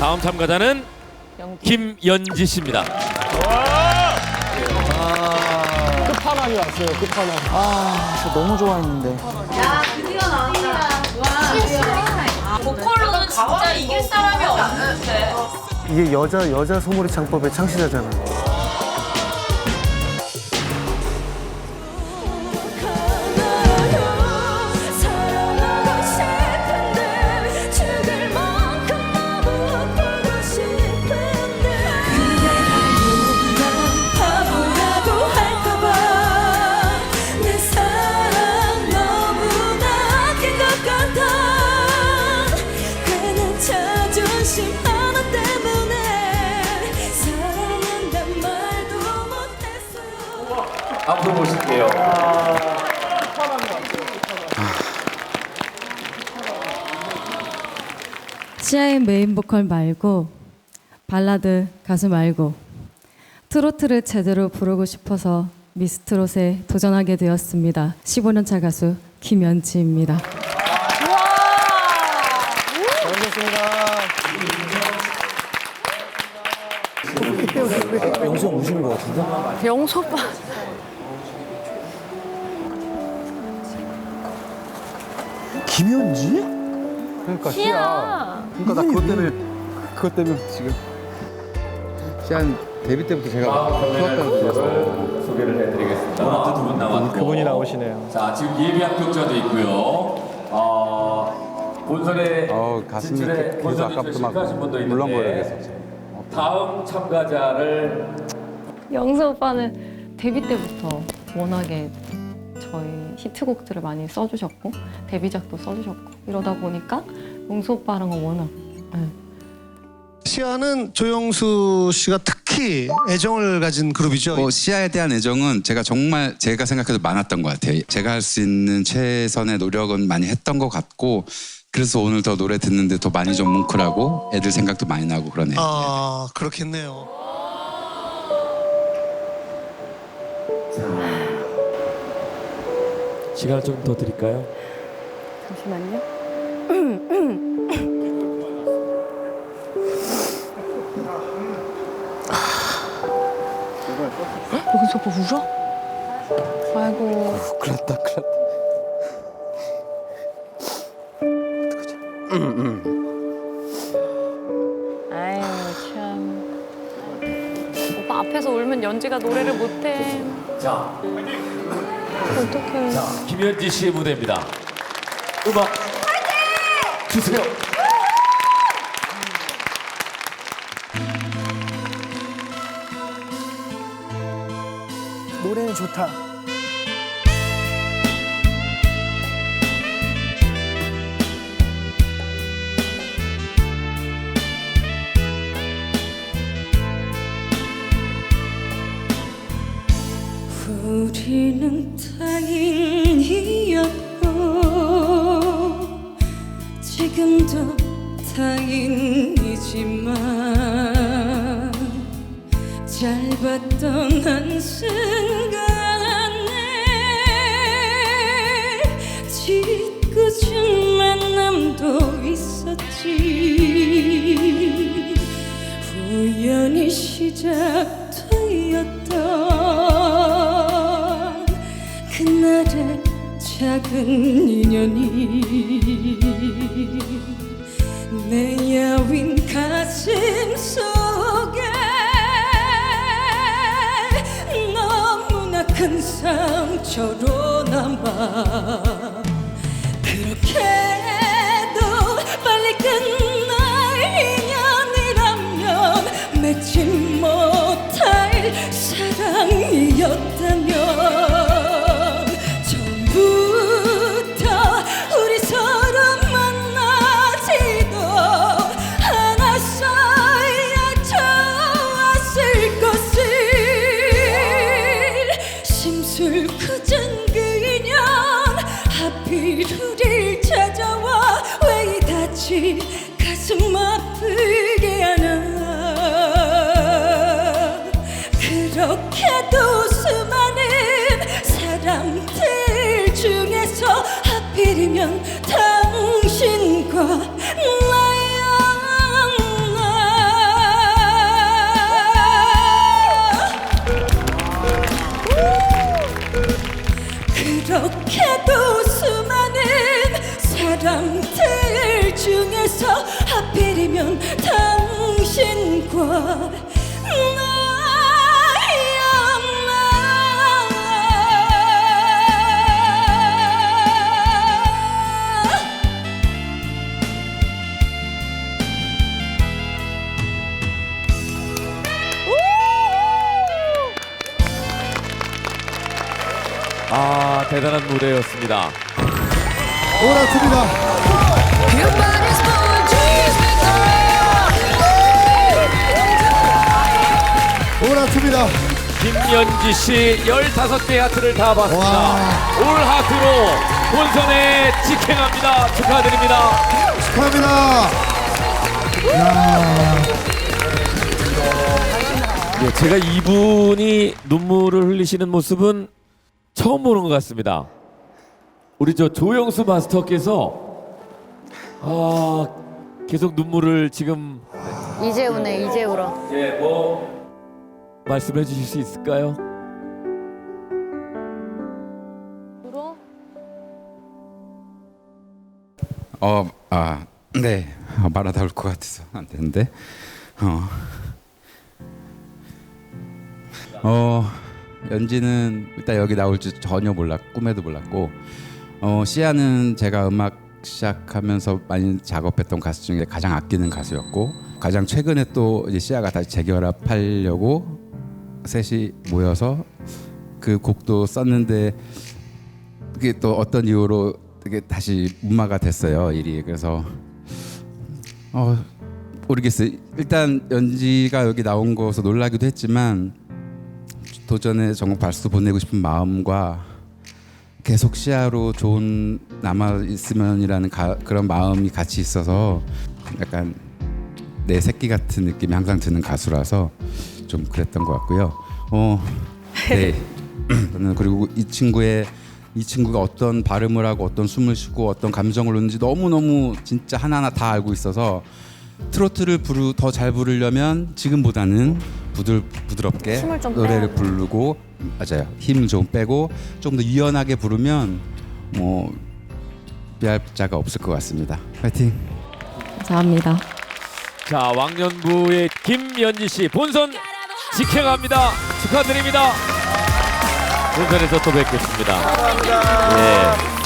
다음 참가자는 김연지 씨입니다. 끝판왕이 왔어요. 끝판왕. 저 너무 좋아했는데. 보컬로는 진짜 이길 사람이 없는데. 이게 여자 여자 소몰이 창법의 창시자잖아. 앞으로 보실게요. 시아의 메인 보컬 말고 발라드 가수 말고 트로트를 제대로 부르고 싶어서 미스트롯에 도전하게 되었습니다. 15년차 가수 김연지입니다. 영수 우시는 것 같은데? 영소 오빠. 김현지? 그러니까 시야. 그러니까 나 그것 때문에 그것 때문에 지금. 시안 데뷔 때부터 제가 좋았다고 들려서 소개를 해드리겠습니다. 오늘 두분 나왔고 그분이 나오시네요. 자 지금 예비 합격자도 있고요. 어, 본선에 어우, 가슴이 진출에 계속 본선 아까부터 진출 막 실패하신 분도 있는데 물렁거려요, 계속. 다음 참가자를 영수 오빠는 데뷔 때부터 워낙에 저희 히트곡들을 많이 써주셨고 데뷔작도 써주셨고 이러다 보니까 영수 오빠랑은 워낙 네. 시아는 조영수 씨가 특 히 애정을 가진 그룹이죠. 뭐 시아에 대한 애정은 제가 정말 제가 생각해도 많았던 것 같아요. 제가 할 수 있는 최선의 노력은 많이 했던 것 같고 그래서 오늘 더 노래 듣는데 더 많이 좀 뭉클하고 애들 생각도 많이 나고 그러네요. 아 그렇겠네요. 시간을 좀 더 드릴까요? 잠시만요. 영수 오빠 울어? 아이고 큰일 났다, 큰일 났다. 아유 참 오빠 앞에서 울면 연지가 노래를 못해 자, 어떡해 자 김연지 씨의 무대입니다. 음악 주세요. 노래는 좋다. 우리는 타인이었고 지금도 타인이지만 짧았던 한 순간에 짓궂은 만남도 있었지. 우연히 시작되었던 그날의 작은 인연이 내 여윈 상처로 남 길면 당신과 그렇게도 수많은 사람들 중에서 하필이면 당신과 대단한 무대였습니다. 오라트입니다. 오라트입니다. 김연지 씨 15개 하트를 다 받습니다. 와. 올 하트로 본선에 직행합니다. 축하드립니다. 축하합니다. 예, 제가 이분이 눈물을 흘리시는 모습은 처음 보는 것 같습니다. 우리 저 조영수 마스터께서 아 계속 눈물을 지금 이제 우네, 이제 울어. 예, 뭐 말씀해 주실 수 있을까요? 어, 아, 네. 아, 말하다 올 것 같아서 안 되는데. 어. 어, 연지는 일단 여기 나올 줄 전혀 몰랐, 꿈에도 몰랐고, 어, 시아는 제가 음악 시작하면서 많이 작업했던 가수 중에 가장 아끼는 가수였고, 가장 최근에 또 이제 시아가 다시 재결합하려고 셋이 모여서 그 곡도 썼는데 그게 또 어떤 이유로 이게 다시 무마가 됐어요 일이. 그래서 어 모르겠어요. 일단 연지가 여기 나온 거서 놀라기도 했지만 도전에 전국 발수 보내고 싶은 마음과 계속 시야로 좋은 남아 있으면이라는 가- 그런 마음이 같이 있어서 약간 내 새끼 같은 느낌이 항상 드는 가수라서 좀 그랬던 것 같고요. 어, 네. 저는 그리고 이 친구의 이 친구가 어떤 발음을 하고 어떤 숨을 쉬고 어떤 감정을 놓는지 너무 너무 진짜 하나하나 다 알고 있어서 트로트를 부르 더 잘 부르려면 지금보다는 부들 부드럽게 노래를 부르고 맞아요 힘을 좀 빼고 좀 더 유연하게 부르면 뭐 비할 자가 없을 것 같습니다. 파이팅. 감사합니다. 자 왕년부의 김연지 씨 본선 직행합니다. 축하드립니다. 본선에서 또 뵙겠습니다. 예.